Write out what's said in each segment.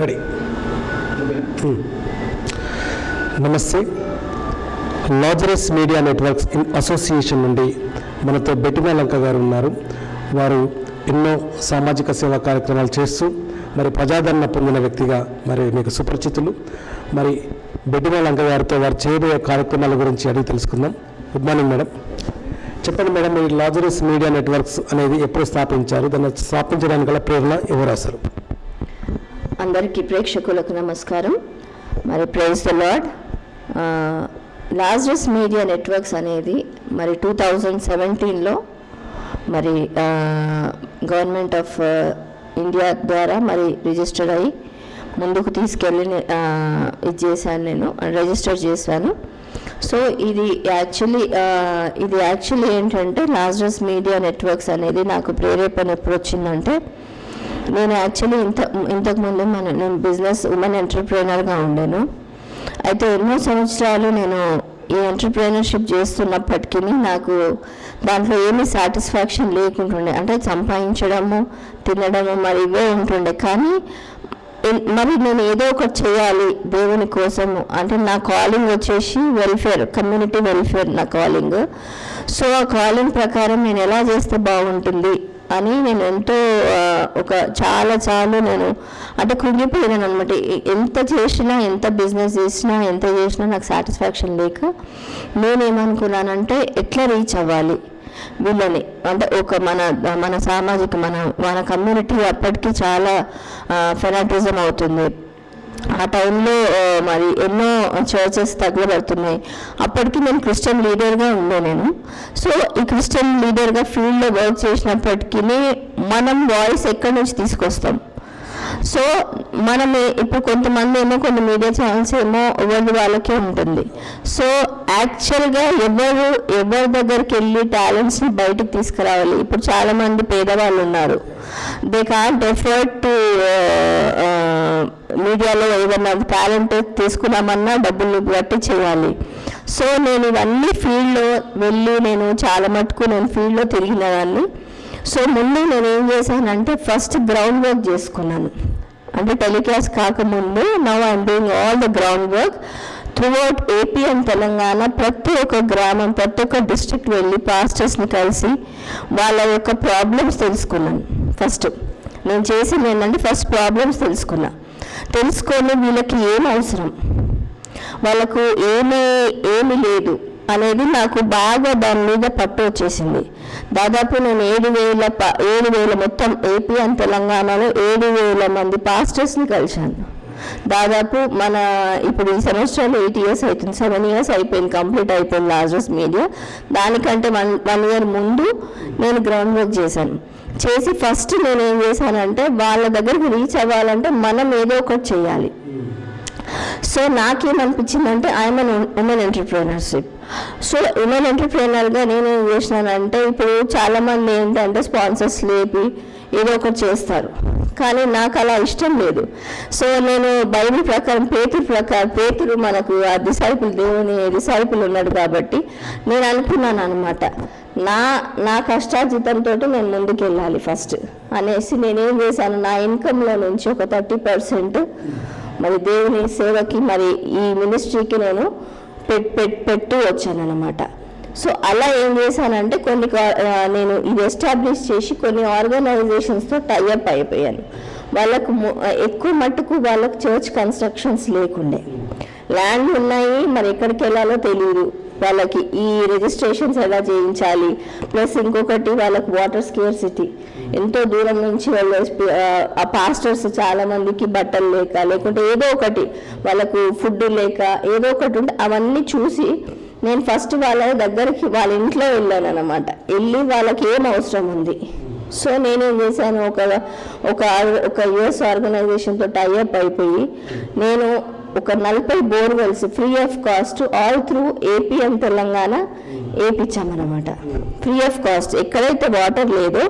Ready. నమస్తే. Lazarus media networks in association నుండి మనతో బెట్టిన లంక గారు ఉన్నారు. వారు ఎన్నో సామాజిక సేవా కార్యక్రమాలు చేస్తూ మరి ప్రజాదరణ పొందిన వ్యక్తిగా మరి మీకు సుపరిచితులు. మరి బెట్టిన లంక గారితో వారు చేయబోయే కార్యక్రమాల గురించి అడిగి తెలుసుకుందాం. గుడ్ మార్నింగ్ మేడం చెప్పండి మేడం ఈ లాజరస్ మీడియా నెట్వర్క్స్ అనేది ఎప్పుడు స్థాపించారు? దాన్ని స్థాపించడానికి గల ప్రేరణ ఎవరు అసలు అందరికీ ప్రేక్షకులకు నమస్కారం. మరి praise the Lord largest media networks అనేది మరి టూ థౌజండ్ సెవెంటీన్లో మరి గవర్నమెంట్ ఆఫ్ ఇండియా ద్వారా మరి రిజిస్టర్ అయ్యి ముందుకు తీసుకెళ్ళి ఇది చేశాను నేను రిజిస్టర్ చేశాను. సో ఇది యాక్చువల్లీ ఇది యాక్చువల్లీ ఏంటంటే లార్జెస్ట్ మీడియా నెట్వర్క్స్ అనేది నాకు ప్రేరేపణ ఎప్పుడు వచ్చిందంటే నేను యాక్చువల్లీ ఇంత ఇంతకుముందు మన నేను బిజినెస్ ఉమెన్ ఎంటర్ప్రీనర్గా ఉండాను. అయితే ఎన్నో సంవత్సరాలు నేను ఈ ఎంటర్ప్రీనర్షిప్ చేస్తున్నప్పటికీ నాకు దాంట్లో ఏమీ సాటిస్ఫాక్షన్ లేకుంటుండే. అంటే సంపాదించడము తినడము మరి ఇవే ఉంటుండే. కానీ మరి నేను ఏదో ఒకటి చేయాలి దేవుని కోసము. అంటే నా కాలింగ్ వచ్చేసి వెల్ఫేర్ కమ్యూనిటీ వెల్ఫేర్ నా కాలింగ్ సో ఆ కాలింగ్ ప్రకారం నేను ఎలా చేస్తే బాగుంటుంది? అని నేను ఎంతో ఒక చాలా చాలా నేను అంటే కృంగిపోయినాను అనమాట ఎంత చేసినా ఎంత బిజినెస్ చేసినా ఎంత చేసినా నాకు సాటిస్ఫాక్షన్ లేక నేనేమనుకున్నానంటే ఎట్లా రీచ్ అవ్వాలి వీళ్ళని? అంటే ఒక మన మన సామాజిక మన మన కమ్యూనిటీ అప్పటికి చాలా ఫెనాటిజం అవుతుంది. ఆ టైంలో మరి ఎన్నో చర్చెస్ తగలబడుతున్నాయి. అప్పటికి నేను క్రిస్టియన్ లీడర్గా ఉండే నేను. సో ఈ క్రిస్టియన్ లీడర్గా ఫీల్డ్లో వర్క్ చేసినప్పటికీ మనం వాయిస్ ఎక్కడి నుంచి తీసుకొస్తాం? సో మనం ఇప్పుడు కొంతమంది ఏమో కొన్ని మీడియా ఛానల్స్ ఏమో ఎవరి వాళ్ళకే ఉంటుంది. సో యాక్చువల్గా ఎవరు ఎవరి దగ్గరికి వెళ్ళి టాలెంట్స్ని బయటకు తీసుకురావాలి. ఇప్పుడు చాలామంది పేదవాళ్ళు ఉన్నారు. దే కాంట్ ఎఫర్ట్ టు మీడియాలో ఏదైనా టాలెంట్ తీసుకున్నామన్నా డబ్బులు బట్టి చేయాలి. సో నేను ఇవన్నీ ఫీల్డ్లో వెళ్ళి నేను చాలా మటుకు నేను ఫీల్డ్లో తిరిగిన దాన్ని సో ముందు నేను ఏం చేశానంటే ఫస్ట్ గ్రౌండ్ వర్క్ చేసుకున్నాను. అంటే టెలికాస్ట్ కాకముందు now I'm doing all the ground work throughout AP and Telangana ప్రతి ఒక్క గ్రామం ప్రతి ఒక్క డిస్ట్రిక్ట్ వెళ్ళి పాస్టర్స్ని కలిసి వాళ్ళ యొక్క ప్రాబ్లమ్స్ తెలుసుకున్నాను. ఫస్ట్ నేను చేసింది ఏంటంటే ఫస్ట్ ప్రాబ్లమ్స్ తెలుసుకున్నా. తెలుసుకొని వీళ్ళకి ఏం అవసరం? వాళ్ళకు ఏమీ ఏమీ లేదు. అనేది నాకు బాగా దాని మీద పట్టు వచ్చేసింది. దాదాపు నేను ఏడు వేల ప- ఏడు వేల మొత్తం ఏపీ అండ్ తెలంగాణలో ఏడు వేల మంది పాస్టర్స్ని కలిశాను. దాదాపు మన ఇప్పుడు ఈ సెమిస్టర్లో ఎయిట్ ఇయర్స్ అవుతుంది. సెవెన్ ఇయర్స్ అయిపోయింది కంప్లీట్ అయిపోయింది లార్జెస్ట్ మీడియా. దానికంటే వన్ వన్ ఇయర్ ముందు నేను గ్రౌండ్ వర్క్ చేశాను. చేసి ఫస్ట్ నేను ఏం చేశానంటే వాళ్ళ దగ్గరికి రీచ్ అవ్వాలంటే మనం ఏదో ఒకటి చేయాలి. సో నాకేమనిపించిందంటే I'm an women entrepreneurship. So women ఎంటర్ప్రీనర్గా నేను ఏం చేసినానంటే ఇప్పుడు చాలామంది ఏంటంటే స్పాన్సర్స్ లేపి ఏదో ఒకటి చేస్తారు. కానీ నాకు అలా ఇష్టం లేదు. సో నేను బైబిల్ ప్రకారం పేతురు ప్రకారం పేతురు మనకు ఆ డిసైపుల్ దేవుని డిసైపుల్ ఉన్నాడు కాబట్టి నేను అనుకున్నాను అనమాట నా నా కష్టార్జితంతో నేను ముందుకు వెళ్ళాలి ఫస్ట్ అనేసి నేనేం చేశాను నా ఇన్కంలో నుంచి ఒక థర్టీ పర్సెంట్ మరి దేవుని సేవకి మరి ఈ మినిస్ట్రీకి నేను పెట్ పెట్ పెట్టు వచ్చానమాట సో అలా ఏం చేశానంటే కొన్ని కా- నేను ఇది ఎస్టాబ్లిష్ చేసి కొన్ని ఆర్గనైజేషన్స్తో టైఅప్ అయిపోయాను. వాళ్ళకు ఎక్కువ మట్టుకు వాళ్ళకు చర్చ్ కన్స్ట్రక్షన్స్ లేకుండే. ల్యాండ్ ఉన్నాయి మరి ఎక్కడికి వెళ్ళాలో తెలియదు వాళ్ళకి ఈ రిజిస్ట్రేషన్స్ ఎలా చేయించాలి? ప్లస్ ఇంకొకటి వాళ్ళకి వాటర్ స్కేర్సిటీ. ఎంతో దూరం నుంచి వాళ్ళు ఆ, పాస్టర్స్ చాలా మందికి బట్టలు లేక లేకుంటే ఏదో ఒకటి వాళ్ళకు ఫుడ్ లేక ఏదో ఒకటి ఉంటే అవన్నీ చూసి నేను ఫస్ట్ వాళ్ళ దగ్గరికి వాళ్ళ ఇంట్లో వెళ్ళాను అనమాట వెళ్ళి వాళ్ళకి ఏం అవసరం ఉంది? సో నేనేం చేశాను? ఒక ఒక ఒక యుఎస్ ఆర్గనైజేషన్తో టైఅప్ అయిపోయి నేను ఒక నలభై borewells free of cost all through AP and Telangana వేయించామన్నమాట free of cost ఎక్కడైతే వాటర్ లేదో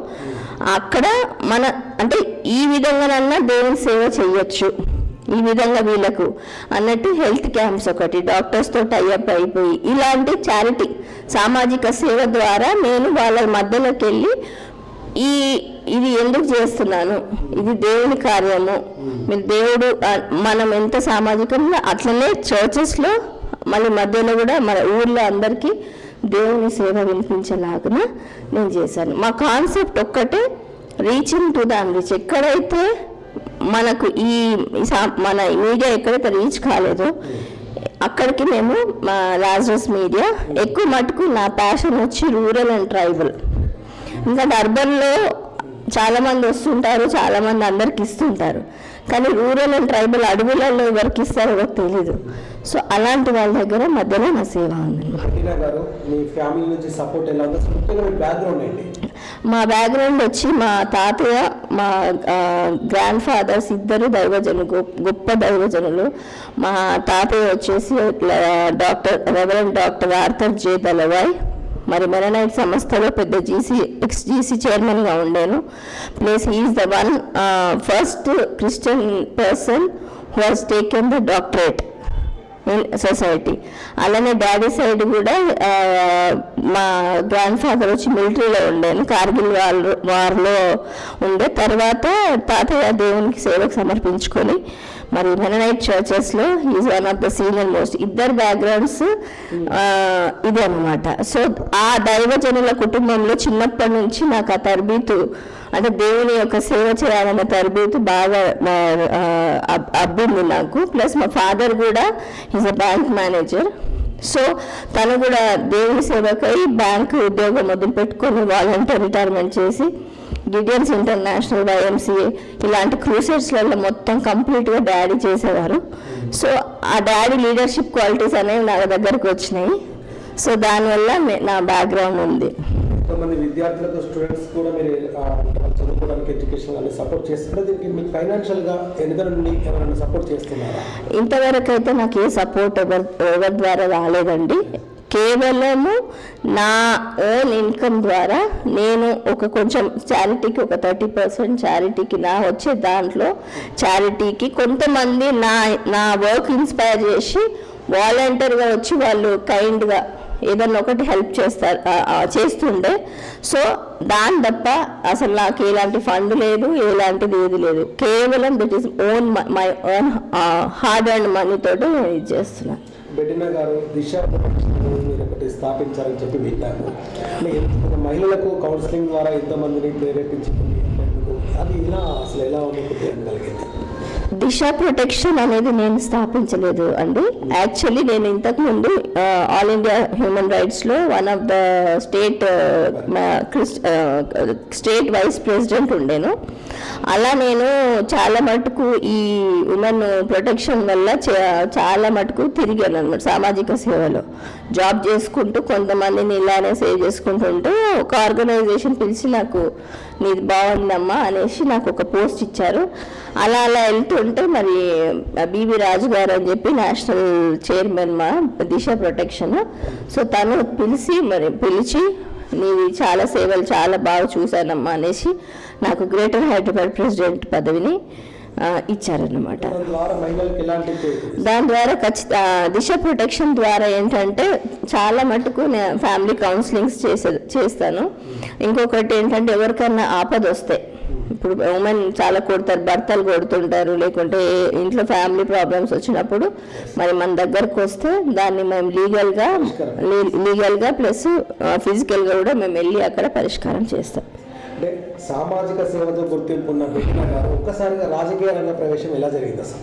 అక్కడ మన అంటే ఈ విధంగానన్నా దేవుని సేవ చేయొచ్చు. ఈ విధంగా వీళ్ళకు అన్నట్టు హెల్త్ క్యాంప్స్ ఒకటి డాక్టర్స్తో టైఅప్ అయిపోయి ఇలాంటి చారిటీ సామాజిక సేవ ద్వారా నేను వాళ్ళ మధ్యలోకి వెళ్ళి ఈ ఇది ఎందుకు చేస్తున్నాను? ఇది దేవుని కార్యము. మీరు దేవుడు మనం ఎంత సామాజికంగా అట్లనే చర్చెస్లో మళ్ళీ మధ్యలో కూడా మన ఊర్లో అందరికీ దేవుని సేవ వినిపించేలాగా నేను చేశాను. మా కాన్సెప్ట్ ఒక్కటే రీచింగ్ టు ద అన్రీచ్ ఎక్కడైతే మనకు ఈ సా- మన మీడియా ఎక్కడైతే రీచ్ కాలేదో అక్కడికి మేము మా లాజరస్ మీడియా ఎక్కువ మటుకు నా ప్యాషన్ వచ్చి రూరల్ అండ్ ట్రైబల్ ఇంకా అర్బన్లో చాలామంది వస్తుంటారు చాలామంది అందరికి ఇస్తుంటారు. కానీ రూరల్ అండ్ ట్రైబల్ అడవులలో ఎవరికి ఇస్తారో తెలీదు. సో అలాంటి వాళ్ళ దగ్గర మధ్యలో నా సేవ ఉంది? మీ బ్యాక్గ్రౌండ్ వచ్చి మా తాతయ్య మా గ్రాండ్ ఫాదర్స్ ఇద్దరు దైవజనులు గొప్ప- గొప్ప దైవజనులు. మా తాతయ్య వచ్చేసి doctor reverend doctor Arthur J Dalavai మరి మెరనైట్ సంస్థలో పెద్ద జీసీ ఎక్స్ జీసీ చైర్మన్గా ఉండాను. Plus is the one first Christian person who has taken the doctorate in society అలానే డాడీ సైడ్ కూడా మా గ్రాండ్ ఫాదర్ వచ్చి మిలిటరీలో ఉండేను. కార్గిల్ వాళ్ళు వార్లో ఉండే. తర్వాత తాతయ్య దేవునికి సేవకు సమర్పించుకొని మరి Mennonite చర్చెస్లో is one of the senior most ఇద్దరు బ్యాక్గ్రౌండ్స్ ఇదే అనమాట సో ఆ దైవజనుల కుటుంబంలో చిన్నప్పటి నుంచి నాకు ఆ తరబీతు అంటే దేవుని యొక్క సేవ చేయాలనే తరబీతు బాగా అబ్బింది నాకు. ప్లస్ మా ఫాదర్ కూడా is a bank manager so తను కూడా దేవుని సేవకై బ్యాంక్ ఉద్యోగం మొదలుపెట్టుకొని వాలంటీర్ రిటైర్మెంట్ చేసి గిడియన్స్ ఇంటర్నేషనల్ వైఎంసీఏ ఇలాంటి క్రూసెట్స్లలో మొత్తం కంప్లీట్గా డాడీ చేసేవారు. సో ఆ డాడీ లీడర్షిప్ క్వాలిటీస్ అనేవి నా దగ్గరకు వచ్చినాయి. సో దానివల్ల నా బ్యాక్గ్రౌండ్ ఉంది. కొంతమంది విద్యార్థులకు స్టూడెంట్స్ కూడా మీరు చదువుకోవడానికి ఎడ్యుకేషన్ అన్ని సపోర్ట్ చేస్తుంటే దీనికి మీకు ఫైనాన్షియల్గా ఎన్నికల నుండి ఎవరైనా సపోర్ట్ చేస్తున్నారా? ఇంతవరకు అయితే నాకు ఏ సపోర్ట్ ఎవరి ఎవరి ద్వారా రాలేదండి. కేవలము నా ఓన్ ఇన్కమ్ ద్వారా నేను ఒక కొంచెం చారిటీకి ఒక థర్టీ పర్సెంట్ చారిటీకి నా వచ్చే దాంట్లో చారిటీకి కొంతమంది నా నా వర్క్ ఇన్స్పైర్ చేసి వాలంటీర్గా వచ్చి వాళ్ళు కైండ్గా ఏదన్నా ఒకటి హెల్ప్ చేస్తారు చేస్తుండే సో దాని తప్ప అసలు నాకు ఎలాంటి ఫండ్ లేదు ఎలాంటిది ఏది లేదు. కేవలం that is own my own hard and money తోటి ఇది చేస్తున్నాను. బెటినా గారు దిశ మీరు ఒకటి స్థాపించారని చెప్పి విన్నాను. మహిళలకు కౌన్సిలింగ్ ద్వారా ఎంతమందిని ప్రేరేపించుకుంది? అది ఇలా అసలు ఎలా ఉంది? దిశ ప్రొటెక్షన్ అనేది నేను స్థాపించలేదు అండి. యాక్చువల్లీ నేను ఇంతకుముందు all India human రైట్స్లో one of the state state vice president ఉండేను. అలా నేను చాలా మటుకు ఈ ఉమెన్ ప్రొటెక్షన్ వల్ల చాలా మటుకు తిరిగాను అనమాట సామాజిక సేవలో. జాబ్ చేసుకుంటూ కొంతమందిని ఇలానే సేవ్ చేసుకుంటుంటే ఒక ఆర్గనైజేషన్ పిలిచి నాకు నీది బాగుందమ్మా అనేసి నాకు ఒక పోస్ట్ ఇచ్చారు. అలా అలా వెళ్తుంటే మరి బీబీ రాజు గారు అని చెప్పి నేషనల్ చైర్మన్ మా దిశ ప్రొటెక్షన్. సో తను పిలిచి మరి పిలిచి నీవి చాలా సేవలు చాలా బాగా చూశానమ్మా అనేసి నాకు గ్రేటర్ హైదరాబాద్ ప్రెసిడెంట్ పదవిని ఇచ్చారన్నమాట. దాని ద్వారా ఖచ్చిత దిశ ప్రొటెక్షన్ ద్వారా ఏంటంటే చాలా మటుకు నేను ఫ్యామిలీ కౌన్సిలింగ్స్ చేసే చేస్తాను. ఇంకొకటి ఏంటంటే ఎవరికైనా ఆపద వస్తే ఇప్పుడు ఉమెన్ చాలా కొడతారు భర్తలు కొడుతుంటారు లేకుంటే ఇంట్లో ఫ్యామిలీ ప్రాబ్లమ్స్ వచ్చినప్పుడు మరి మన దగ్గరకు వస్తే దాన్ని మేము లీగల్గా లీగల్గా ప్లస్ ఫిజికల్గా కూడా మేము వెళ్ళి అక్కడ పరిష్కారం చేస్తాం. అంటే సామాజిక సేవతో గుర్తింపు ఉన్న గారు ఒక్కసారిగా రాజకీయ రంగ ప్రవేశం ఎలా జరిగింది అసలు?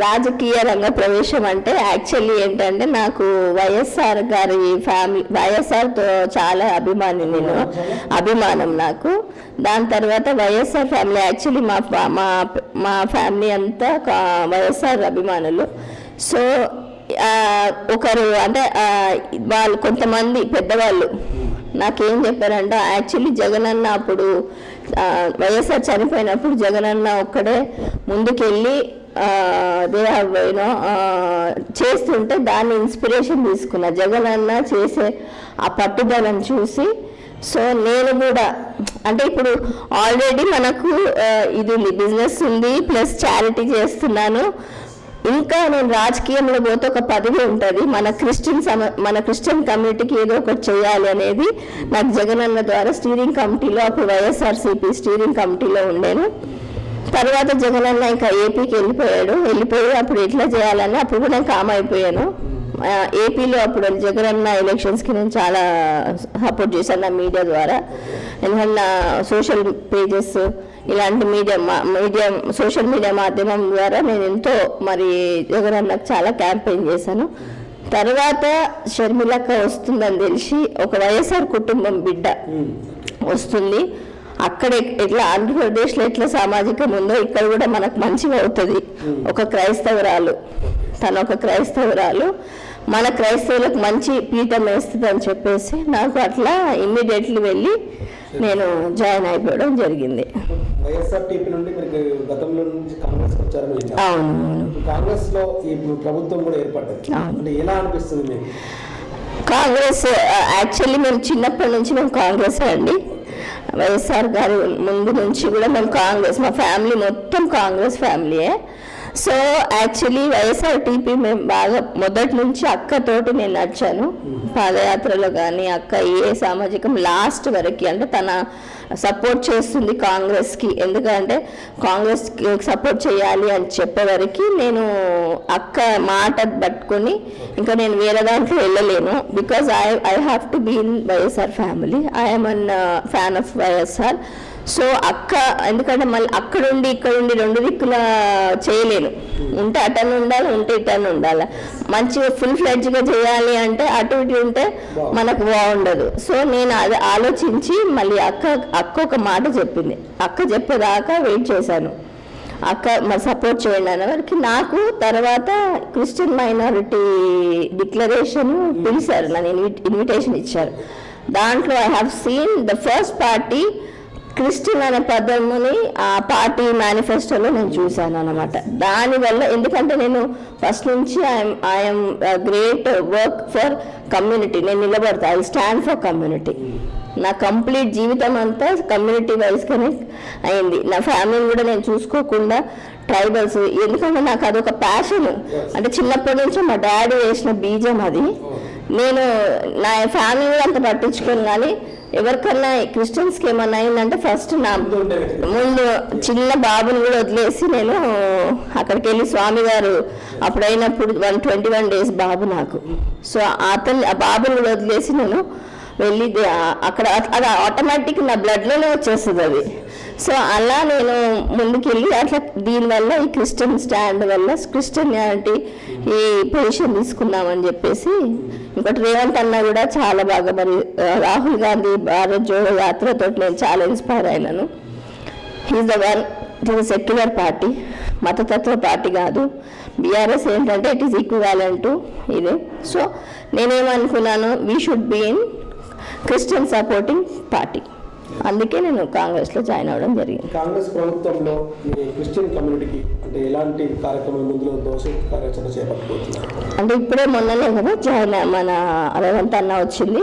రాజకీయ రంగ ప్రవేశం అంటే యాక్చువల్లీ ఏంటంటే నాకు వైఎస్ఆర్ గారి ఫ్యామిలీ వైఎస్ఆర్తో చాలా అభిమాని నేను. అభిమానం నాకు. దాని తర్వాత వైఎస్ఆర్ ఫ్యామిలీ యాక్చువల్లీ మా మా మా ఫ్యామిలీ అంతా వైఎస్ఆర్ అభిమానులు. సో ఒకరు అంటే వాళ్ళు కొంతమంది పెద్దవాళ్ళు. నాకేం చెప్పారంటే యాక్చువల్లీ జగనన్న అప్పుడు వైఎస్ఆర్ చనిపోయినప్పుడు జగనన్న ఒక్కడే ముందుకెళ్ళి దే యూనో చేస్తుంటే దాన్ని ఇన్స్పిరేషన్ తీసుకున్నా. అన్న చేసే ఆ పట్టుదలను చూసి సో నేను కూడా అంటే ఇప్పుడు ఆల్రెడీ మనకు ఇది ఉంది బిజినెస్ ఉంది ప్లస్ చారిటీ చేస్తున్నాను. ఇంకా నేను రాజకీయంలో పోతే ఒక పదవి ఉంటుంది. మన క్రిస్టియన్ సమ మన క్రిస్టియన్ కమ్యూనిటీకి ఏదో ఒకటి చేయాలి అనేది నాకు జగనన్న ద్వారా స్టీరింగ్ కమిటీలో అప్పుడు వైఎస్ఆర్సీపీ స్టీరింగ్ కమిటీలో ఉండేను. తర్వాత జగనన్న ఇంకా ఏపీకి వెళ్ళిపోయాడు. వెళ్ళిపోయి అప్పుడు ఎట్లా చేయాలని అప్పుడు కూడా నేను కామ్ అయిపోయాను. ఏపీలో అప్పుడు జగనన్న ఎలక్షన్స్కి నేను చాలా సపోర్ట్ చేశాను నా మీడియా ద్వారా. ఎందుకంటే నా సోషల్ పేజెస్ ఇలాంటి మీడియా మా- మీడియా సోషల్ మీడియా మాధ్యమం ద్వారా నేను ఎంతో మరి జగనన్నకు చాలా క్యాంపెయిన్ చేశాను. తర్వాత షర్మిలక్క వస్తుందని తెలిసి ఒక వైఎస్ఆర్ కుటుంబం బిడ్డ వస్తుంది. అక్కడ ఎట్లా ఆంధ్రప్రదేశ్లో ఎట్లా సామాజికం ఉందో ఇక్కడ కూడా మనకు మంచిగా అవుతుంది. ఒక క్రైస్తవురాలు తను ఒక క్రైస్తవురాలు. మన క్రైస్తవులకు మంచి పీఠం వేస్తుంది అని చెప్పేసి నాకు అట్లా ఇమ్మీడియట్లీ వెళ్ళి నేను జాయిన్ అయిపోవడం జరిగింది. వైఎస్ఆర్ టీపీ నుండి మీరు గతంలో నుంచి కాంగ్రెస్ వచ్చారని విన్నాను. కాంగ్రెస్లో ఈ ప్రభుత్వం కూడా ఏర్పడ్డది. అవును. అంటే ఎలా అనిపిస్తుంది మీకు? కాంగ్రెస్ యాక్చువల్లీ మేము చిన్నప్పటి నుంచి మేము కాంగ్రెస్ అండి. వైఎస్ఆర్ గారి ముందు నుంచి కూడా మేము కాంగ్రెస్ మా ఫ్యామిలీ మొత్తం కాంగ్రెస్ ఫ్యామిలీయే. సో యాక్చువల్లీ వైఎస్ఆర్ టీపీ మేము బాగా మొదటి నుంచి అక్కతోటి నేను నడిచాను. పాదయాత్రలో కానీ అక్క ఏ సామాజికం లాస్ట్ వరకు అంటే తన సపోర్ట్ చేస్తుంది కాంగ్రెస్కి. ఎందుకంటే కాంగ్రెస్కి సపోర్ట్ చేయాలి అని చెప్పేవరకు నేను అక్క మాట పట్టుకొని ఇంకా నేను వేరే దాంట్లో వెళ్ళలేను. Because I I have to be in YSR family I'm an fan of YSR so అక్క ఎందుకంటే మళ్ళీ అక్కడుండి ఇక్కడుండి రెండు దిక్కుల చేయలేను. ఉంటే అటన్ ఉండాలి ఉంటే ఇటన్ ఉండాలి. మంచిగా ఫుల్ ఫ్లెడ్జ్గా చేయాలి అంటే అటు ఇటు ఉంటే మనకు బాగుండదు. సో నేను అది ఆలోచించి మళ్ళీ అక్క అక్క ఒక మాట చెప్పింది. అక్క చెప్పేదాకా వెయిట్ చేశాను. అక్క మరి సపోర్ట్ చేయండి అనే నాకు తర్వాత క్రిస్టియన్ మైనారిటీ డిక్లరేషన్ పిలిచారు. నన్ను ఇన్వి- ఇన్విటేషన్ ఇచ్చారు. దాంట్లో I have seen the first party Christian అనే పదముని ఆ పార్టీ మేనిఫెస్టోలో నేను చూశాను అనమాట దానివల్ల ఎందుకంటే నేను ఫస్ట్ నుంచి I'm I'm great work for community. నేను నిలబడతా ఐ స్టాండ్ ఫర్ కమ్యూనిటీ. నా కంప్లీట్ జీవితం అంతా కమ్యూనిటీ వైజ్గానే అయింది. నా ఫ్యామిలీని కూడా నేను చూసుకోకుండా ట్రైబల్స్ ఎందుకంటే నాకు అదొక ప్యాషన్ అంటే చిన్నప్పటి నుంచి మా డాడీ వేసిన బీజం అది. నేను నా ఫ్యామిలీ కూడా అంత పట్టించుకోను కానీ ఎవరికన్నా క్రిస్టియన్స్కి ఏమన్నా అయిందంటే ఫస్ట్ నా ముందు చిన్న బాబుని కూడా వదిలేసి నేను అక్కడికి వెళ్ళి స్వామి గారు అప్పుడైనప్పుడు వన్ ట్వంటీ వన్ డేస్ బాబు నాకు. సో అతను ఆ బాబుని కూడా వదిలేసి నేను వెళ్ళి అక్కడ అది ఆటోమేటిక్ నా బ్లడ్లోనే వచ్చేస్తుంది అది. సో అలా నేను ముందుకెళ్ళి అట్లా దీనివల్ల ఈ క్రిస్టియన్ స్టాండ్ వల్ల క్రిస్టియన్యానిటీ ఈ పొజిషన్ తీసుకున్నామని చెప్పేసి ఇంకోటి రేవంత్ అన్న కూడా చాలా బాగా మరి రాహుల్ గాంధీ భారత్ జోడో యాత్రతో నేను చాలా ఇన్స్పైర్ అయినాను. He's the one it is secular party మతతత్వ పార్టీ కాదు. బీఆర్ఎస్ ఏంటంటే ఇట్ ఈస్ ఈక్వాలెంట్ టు ఇది. So నేనేమనుకున్నాను we should be in Christian supporting party అందుకే నేను కాంగ్రెస్లో జాయిన్ అవ్వడం జరిగింది. కాంగ్రెస్ ప్రభుత్వంలో క్రిస్టియన్ కమ్యూనిటీకి అంటే ఎలాంటి కార్యక్రమం ముందులో దోష కార్యాచరణ చేపట్టబోతున్నారు? అంటే ఇప్పుడే మొన్ననే కదా జాయిన్ మన రేవంత్ అన్న వచ్చింది.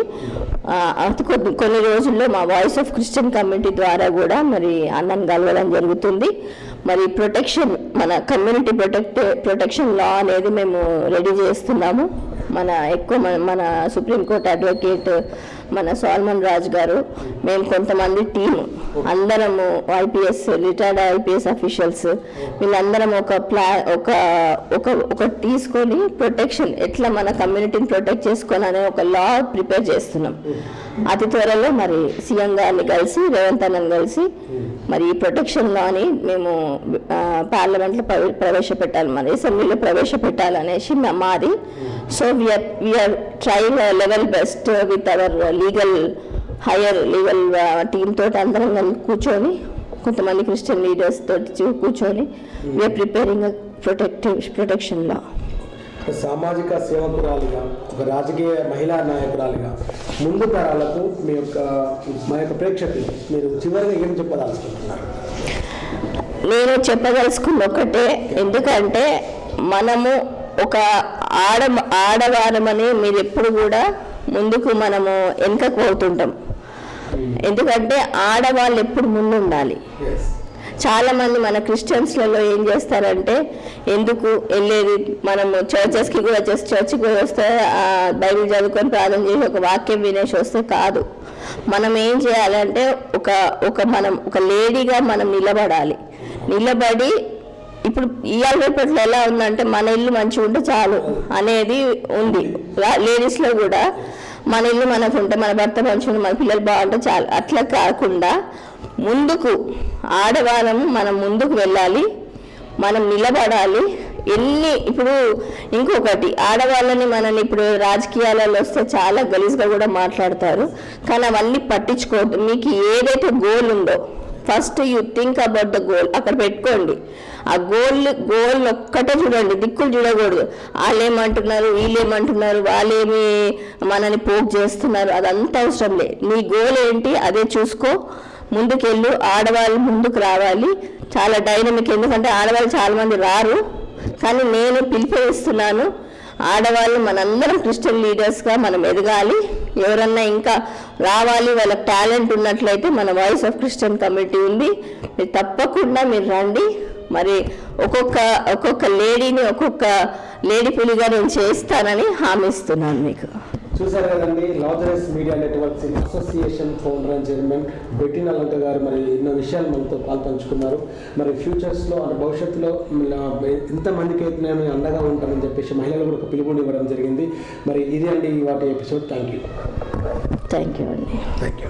కొన్ని కొన్ని రోజుల్లో మా వాయిస్ ఆఫ్ క్రిస్టియన్ కమ్యూనిటీ ద్వారా కూడా మరి అన్నను కలవడం జరుగుతుంది. మరి ప్రొటెక్షన్ మన కమ్యూనిటీ ప్రొటెక్ట్ ప్రొటెక్షన్ లా అనేది మేము రెడీ చేస్తున్నాము. మన ఎక్కువ మన మన సుప్రీంకోర్టు అడ్వకేట్ మన సాల్మన్ రాజ్ గారు మేము కొంతమంది టీం అందరము ఐపీఎస్ రిటైర్డ్ ఐపీఎస్ అఫీషియల్స్ వీళ్ళందరం ఒక ప్లా ఒక ఒక ఒక తీసుకొని ప్రొటెక్షన్ ఎట్లా మన కమ్యూనిటీని ప్రొటెక్ట్ చేసుకోవాలనే ఒక లా ప్రిపేర్ చేస్తున్నాం. అతి త్వరలో మరి సీఎం గారిని కలిసి రేవంత్ అన్నని కలిసి మరి ఈ ప్రొటెక్షన్ లాని మేము పార్లమెంట్లో ప్రవేశపెట్టాలి మరి అసెంబ్లీలో ప్రవేశపెట్టాలనేసి మాది. So we're we're trying level best with our legal higher legal team తోటి అందరం కలిసి కూర్చొని కొంతమంది క్రిస్టియన్ లీడర్స్ తోటి కూర్చొని we're preparing protective protection law సామాజిక సేవకురాలిగా ఒక రాజకీయ మహిళా నాయకురాలిగా ముందు తరాలకు మీ యొక్క మా యొక్క ప్రేక్షకులు మీరు చివరిగా ఏం చెప్పదలుచుకుంటున్నారు? నేను చెప్పదలుచుకుంది ఒకటే ఎందుకంటే మనము ఒక ఆడ ఆడవారమని మీరు ఎప్పుడు కూడా ముందుకు మనము వెనుకకు పోతుంటాం ఎందుకంటే ఆడవాళ్ళు ఎప్పుడు ముందు ఉండాలి చాలామంది మన క్రిస్టియన్స్లలో ఏం చేస్తారంటే ఎందుకు వెళ్ళేది మనము చర్చెస్కి కూడా జస్ట్ చర్చ్కి పోయి వస్తే ఆ, బైబిల్ చదువుకొని ప్రార్థన చేసి ఒక వాక్యం వినేసి వస్తే కాదు. మనం ఏం చేయాలంటే ఒక ఒక మనం ఒక లేడీగా మనం నిలబడాలి. నిలబడి ఇప్పుడు ఇవాళ రేపట్లో ఎలా ఉందంటే మన ఇల్లు మంచిగా ఉంటే చాలు అనేది ఉంది. లేడీస్లో కూడా మన ఇల్లు మనకు ఉంటే మన భర్త మంచిగా ఉంటే మన పిల్లలు బాగుంటే చాలు. అట్లా కాకుండా ముందుకు ఆడవాళ్ళము మనం ముందుకు వెళ్ళాలి మనం నిలబడాలి. ఎన్ని ఇప్పుడు ఇంకొకటి ఆడవాళ్ళని మనల్ని ఇప్పుడు రాజకీయాలలో వస్తే చాలా గలీజ్గా కూడా మాట్లాడతారు. కానీ అవన్నీ పట్టించుకోవద్దు. మీకు ఏదైతే గోల్ ఉందో first you think about the goal అక్కడ పెట్టుకోండి. ఆ గోల్ గోల్ ఒక్కటే చూడండి దిక్కులు చూడకూడదు. వాళ్ళు ఏమంటున్నారు వీళ్ళు ఏమంటున్నారు వాళ్ళేమి మనని పోక్ చేస్తున్నారు అదంతా అవసరం లే. నీ గోల్ ఏంటి అదే చూసుకో. ముందుకెళ్ళు ఆడవాళ్ళు ముందుకు రావాలి. చాలా డైనమిక్ ఎందుకంటే ఆడవాళ్ళు చాలా మంది రారు. కానీ నేను పిలిపిస్తున్నాను ఆడవాళ్ళు మనందరం క్రిస్టియన్ లీడర్స్గా మనం ఎదగాలి. ఎవరన్నా ఇంకా రావాలి వాళ్ళ టాలెంట్ ఉన్నట్లయితే మన వాయిస్ ఆఫ్ క్రిస్టియన్ కమిటీ ఉంది. మీరు తప్పకుండా మీరు రండి. మరి ఒక్కొక్క ఒక్కొక్క లేడీని ఒక్కొక్క లేడీ పులిగా నేను చేస్తానని హామీ ఇస్తున్నాను మీకు. చూసారు కదండి Lazarus media networks association founder and chairman Bettina Lanka గారు మరి ఎన్నో విషయాలు మనతో పాల్పంచుకున్నారు. మరి ఫ్యూచర్స్లో అంటే భవిష్యత్తులో ఎంతమందికి అయితే నేను అండగా ఉంటానని చెప్పేసి మహిళలు కూడా ఒక పిలుపుని ఇవ్వడం జరిగింది. మరి ఇది అండి వాటి episode. Thank you. Thank you అండి. Thank you.